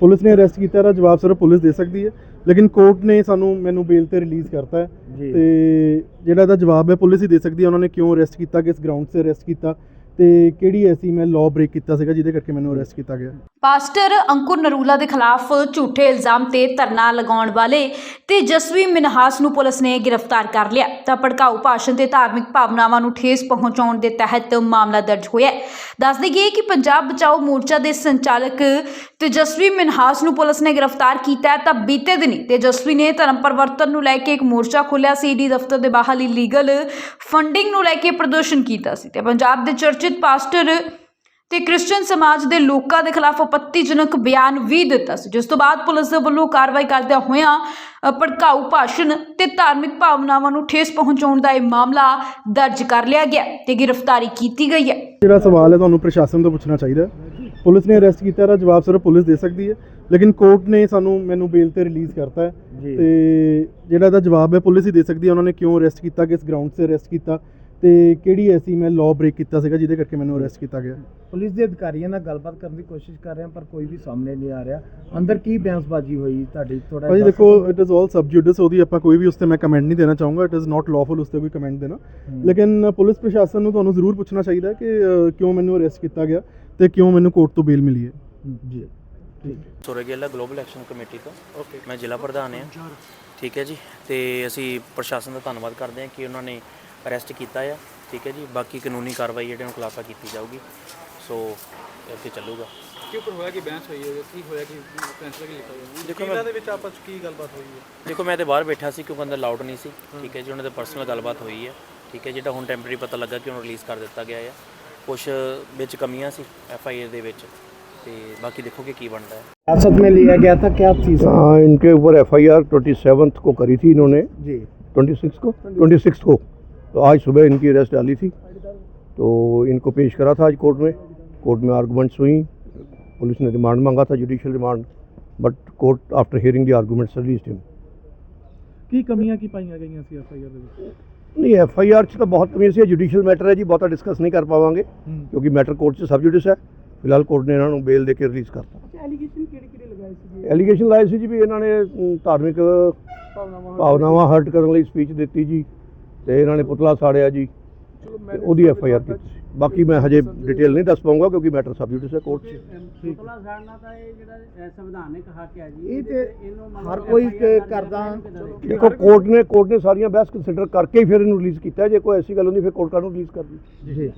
Police ਨੇ arrest ਕੀਤਾ ਇਹਦਾ ਜਵਾਬ ਸਿਰਫ ਪੁਲਿਸ ਦੇ ਸਕਦੀ ਹੈ। ਲੇਕਿਨ ਕੋਰਟ ਨੇ ਸਾਨੂੰ ਮੈਨੂੰ ਬੇਲ ਤੇ ਰਿਲੀਜ਼ ਕਰਤਾ ਹੈ। ਤੇ ਜਿਹੜਾ ਇਹਦਾ ਜਵਾਬ ਹੈ ਪੁਲਿਸ ਹੀ ਦੇ ਸਕਦੀ ਹੈ। ਉਹਨਾਂ ਨੇ ਕਿਉਂ ਅਰੈਸਟ ਕੀਤਾ ਕਿਸ ਗਰਾਊਂਡ 'ਤੇ ਅਰੈਸਟ ਕੀਤਾ? ਤੇ ਕਿਹੜੀ ਐਸੀ ਮੈਂ ਲਾਅ ਬ੍ਰੇਕ ਕੀਤਾ ਸੀਗਾ ਜਿਹਦੇ ਕਰਕੇ ਮੈਨੂੰ ਅਰੈਸਟ ਕੀਤਾ ਗਿਆ? ਪਾਸਟਰ ਅੰਕੁਰ ਨਰੂਲਾ ਦੇ ਖਿਲਾਫ ਝੂਠੇ ਇਲਜ਼ਾਮ ਤੇ ਧਰਨਾ ਲਗਾਉਣ ਵਾਲੇ ਤੇ ਜਸਵੀ ਮਿਨਹਾਸ ਨੂੰ ਪੁਲਿਸ ਨੇ ਗ੍ਰਿਫਤਾਰ ਕਰ ਲਿਆ। ਤਾਂ ਭੜਕਾਊ ਭਾਸ਼ਣ ਤੇ ਧਾਰਮਿਕ ਭਾਵਨਾਵਾਂ ਨੂੰ ਠੇਸ ਪਹੁੰਚਾਉਣ ਦੇ ਤਹਿਤ ਮਾਮਲਾ ਦਰਜ ਹੋਇਆ ਹੈ। ਦੱਸ ਦਈਏ ਕਿ ਪੰਜਾਬ ਬਚਾਓ ਮੋਰਚਾ ਦੇ ਸੰਚਾਲਕ ਤੇਜਸਵੀ ਮਿਨਹਾਸ ਨੂੰ ਪੁਲਿਸ ਨੇ ਗ੍ਰਿਫਤਾਰ ਕੀਤਾ ਹੈ। ਤਾਂ ਬੀਤੇ ਦਿਨੀ ਤੇਜਸਵੀ ਨੇ ਧਰਮ ਪਰਿਵਰਤਨ ਨੂੰ ਲੈ ਕੇ ਇੱਕ ਮੋਰਚਾ ਖੋਲ੍ਹਿਆ ਸੀ। ਡੀ ਦਫ਼ਤਰ ਦੇ ਬਾਹਰ ਲੀਗਲ ਫੰਡਿੰਗ ਨੂੰ ਲੈ ਕੇ ਪ੍ਰਦਰਸ਼ਨ ਕੀਤਾ ਸੀ। ਤੇ ਪੰਜਾਬ ਦੇ ਚਰਚਿਤ ਪਾਸਟਰ ਤੇ ਕ੍ਰਿਸਚੀਅਨ ਸਮਾਜ ਦੇ ਲੋਕਾਂ ਦੇ ਖਿਲਾਫ ਆਪੱਤੀਜਨਕ ਬਿਆਨ ਵੀ ਦਿੱਤਾ ਸੀ ਜਿਸ ਤੋਂ ਬਾਅਦ ਪੁਲਿਸ ਦੇ ਵੱਲੋਂ ਕਾਰਵਾਈ ਕਰਦਿਆਂ ਹੋਇਆਂ ਭੜਕਾਊ ਭਾਸ਼ਣ ਤੇ ਧਾਰਮਿਕ ਭਾਵਨਾਵਾਂ ਨੂੰ ਠੇਸ ਪਹੁੰਚਾਉਣ ਦਾ ਇਹ ਮਾਮਲਾ ਦਰਜ ਕਰ ਲਿਆ ਗਿਆ ਤੇ ਗ੍ਰਿਫਤਾਰੀ ਕੀਤੀ ਗਈ ਹੈ ਜਿਹੜਾ ਸਵਾਲ ਹੈ ਤੁਹਾਨੂੰ ਪ੍ਰਸ਼ਾਸਨ ਤੋਂ ਪੁੱਛਣਾ ਚਾਹੀਦਾ ਹੈ। ਪੁਲਿਸ ਨੇ ਅਰੈਸਟ ਕੀਤਾ ਇਹਦਾ ਜਵਾਬ ਸਿਰਫ ਪੁਲਿਸ ਦੇ ਸਕਦੀ ਹੈ ਲੇਕਿਨ ਕੋਰਟ ਨੇ ਸਾਨੂੰ ਮੈਨੂੰ ਬੇਲ ਤੇ ਰਿਲੀਜ਼ ਕਰਤਾ ਹੈ। ਤੇ ਜਿਹੜਾ ਇਹਦਾ ਜਵਾਬ ਹੈ ਪੁਲਿਸ ਹੀ ਦੇ ਸਕਦੀ ਹੈ ਉਹਨਾਂ ਨੇ ਕਿਉਂ ਅਰੈਸਟ ਕੀਤਾ ਕਿਸ ਗਰਾਊਂਡ 'ਤੇ ਅਰੈਸਟ ਕੀਤਾ ਤੇ ਕਿਹੜੀ ਐਸੀ ਮੈਂ ਲਾਅ ਬ੍ਰੇਕ ਕੀਤਾ ਸੀਗਾ ਜਿਹਦੇ ਕਰਕੇ ਮੈਨੂੰ ਅਰੈਸਟ ਕੀਤਾ ਗਿਆ? ਪੁਲਿਸ ਦੇ ਅਧਿਕਾਰੀਆਂ ਨਾਲ ਗੱਲਬਾਤ ਕਰਨ ਦੀ ਕੋਸ਼ਿਸ਼ ਕਰ ਰਹੇ ਹਾਂ ਪਰ ਕੋਈ ਵੀ ਸਾਹਮਣੇ ਨਹੀਂ ਆ ਰਿਹਾ। ਅੰਦਰ ਕੀ ਬਿਆਨਬਾਜ਼ੀ ਹੋਈ ਤੁਹਾਡੀ? ਥੋੜਾ ਭਾਜੀ ਦੇਖੋ ਇਟ ਇਜ਼ ਆਲ ਸਬਜੂਡਿਸ ਉਹਦੀ ਆਪਾਂ ਕੋਈ ਵੀ ਉਸ ਤੇ ਮੈਂ ਕਮੈਂਟ ਨਹੀਂ ਦੇਣਾ ਚਾਹੂੰਗਾ। ਇਟ ਇਜ਼ ਨਾਟ ਲਾਫੁਲ ਉਸ ਤੇ ਕੋਈ ਕਮੈਂਟ ਦੇਣਾ। ਲੇਕਿਨ ਪੁਲਿਸ ਪ੍ਰਸ਼ਾਸਨ ਨੂੰ ਤੁਹਾਨੂੰ ਜ਼ਰੂਰ ਪੁੱਛਣਾ ਚਾਹੀਦਾ ਹੈ ਕਿ ਕਿਉਂ ਮੈਨੂੰ ਅਰੈਸਟ ਕੀਤਾ ਗਿਆ ਤੇ ਕਿਉਂ ਮੈਨੂੰ ਕੋਰਟ ਤੋਂ ਬੇਲ ਮਿਲੀ ਹੈ। ਜੀ। ਠੀਕ। ਸੁਰਗੇਲਾ ਗਲੋਬਲ ਐਕਸ਼ਨ ਕਮੇਟੀ ਤੋਂ। ਓਕੇ ਮੈਂ ਜ਼ਿਲ੍ਹਾ ਪ੍ਰਧਾਨ ਹਾਂ। ਠੀਕ ਹੈ ਜੀ। ਤੇ ਅਸੀਂ ਪ੍ਰਸ਼ਾਸਨ ਦਾ ਧੰਨਵਾਦ ਕਰਦੇ ਹਾਂ ਕਿ ਉਹਨਾਂ ਨੇ ਅਰੈਸਟ ਕੀਤਾ ਆ ਠੀਕ ਹੈ ਜੀ ਬਾਕੀ ਕਾਨੂੰਨੀ ਕਾਰਵਾਈ ਜਿਹੜੇ ਉਹਨਾਂ ਖਿਲਾਫ ਕੀਤੀ ਜਾਊਗੀ ਸੋ ਇੱਥੇ ਚੱਲੂਗਾ ਕਿਉਂ ਪਰ ਹੋਇਆ ਕਿ ਬਹਿਸ ਹੋਈ ਹੈ ਕੀ ਹੋਇਆ ਕਿ ਫੈਸਲਾ ਕੀ ਲਿਖਾ ਹੋਇਆ ਦੇਖੋ ਇਹਨਾਂ ਦੇ ਵਿੱਚ ਆਪਸ 'ਚ ਕੀ ਗੱਲਬਾਤ ਹੋਈ ਹੈ ਦੇਖੋ ਮੈਂ ਤੇ ਬਾਹਰ ਬੈਠਾ ਸੀ ਕਿਉਂਕਿ ਅੰਦਰ ਲਾਊਡ ਨਹੀਂ ਸੀ ਠੀਕ ਹੈ ਜੀ ਉਹਨਾਂ ਦੇ ਪਰਸਨਲ ਗੱਲਬਾਤ ਹੋਈ ਹੈ ਠੀਕ ਹੈ ਜਿਹੜਾ ਹੁਣ ਟੈਂਪਰੇਰੀ ਪਤਾ ਲੱਗਾ ਕਿ ਉਹਨੂੰ ਰਿਲੀਜ਼ ਕਰ ਦਿੱਤਾ ਗਿਆ ਹੈ ਕੁਝ ਵਿੱਚ ਕਮੀਆਂ ਸੀ ਐਫ ਆਈ ਆਰ ਦੇ ਵਿੱਚ ਤੇ ਬਾਕੀ ਦੇਖੋ ਕਿ ਕੀ ਬਣਦਾ ਹੈ हिरासत में लिया गया था क्या चीज हाँ इनके ऊपर F I R twenty seventh को करी थी इन्होंने जी ट्वेंटी सिक्स को ट्वेंटी सिक्स को तो आज सुबह इनकी अरेस्ट डाली थी तो इनको पेश करा था आज कोर्ट में कोर्ट में आर्गूमेंट्स हुई पुलिस ने रिमांड मांगा था judicial remand but court after hearing the arguments release him ਕੀ ਕਮੀਆਂ ਕੀ ਪਾਈਆਂ ਗਈਆਂ ਸੀ ਐਫ ਆਈ ਆਰ ਦੇ ਵਿੱਚ नहीं एफ आई आर तो बहुत कमी सी जुडिशियल मैटर है जी बहुता डिस्कस नहीं कर पावांगे क्योंकि मैटर कोर्ट से सब जुडिस है फिलहाल कोर्ट ने इन्होंने बेल दे के रिलीज करता ਐਲੀਗੇਸ਼ਨ ਕਿਹੜੇ ਕਿਹੜੇ ਲਗਾਏ ਸੀ ਐਲੀਗੇਸ਼ਨ ਲਾਏ ਸੀ ਜੀ ਵੀ ਇਹਨਾਂ ਨੇ ਅਮ, ਧਾਰਮਿਕ ਭਾਵਨਾਵਾਂ ਹਰਟ ਕਰਨ ਲਈ ਸਪੀਚ ਦਿੱਤੀ ਜੀ ਤੇ ਇਹਨਾਂ ਨੇ ਪੁਤਲਾ ਸਾੜਿਆ ਜੀ ਤੇ ਉਹਦੀ ਐਫ ਆਈ ਆਰ ਕੀਤੀ। ਬਾਕੀ ਮੈਂ ਹਜੇ ਡਿਟੇਲ ਨਹੀਂ ਦੱਸ ਪਾਉਂਗਾ ਕਿਉਂਕਿ ਮੈਟਰ ਸਬਜੂਡਿਸ ਹੈ ਕੋਰਟ 'ਚ ਪੁਤਲਾ ਸਾੜਨਾ ਤਾਂ ਇਹ ਜਿਹੜਾ ਸੰਵਿਧਾਨਿਕ ਹੱਕ ਹੈ ਜੀ ਇਹ ਤੇ ਹਰ ਕੋਈ ਕਰਦਾ? ਦੇਖੋ ਕੋਰਟ ਨੇ ਕੋਰਟ ਨੇ ਸਾਰੀਆਂ ਬਹਿਸ ਕੰਸੀਡਰ ਕਰਕੇ ਹੀ ਫਿਰ ਇਹਨੂੰ ਰਿਲੀਜ਼ ਕੀਤਾ। ਜੇ ਕੋਈ ਐਸੀ ਗੱਲ ਹੁੰਦੀ ਫਿਰ ਕੋਰਟ ਕਾਹਨੂੰ ਰਿਲੀਜ਼ ਕਰਦੀ ਜੀ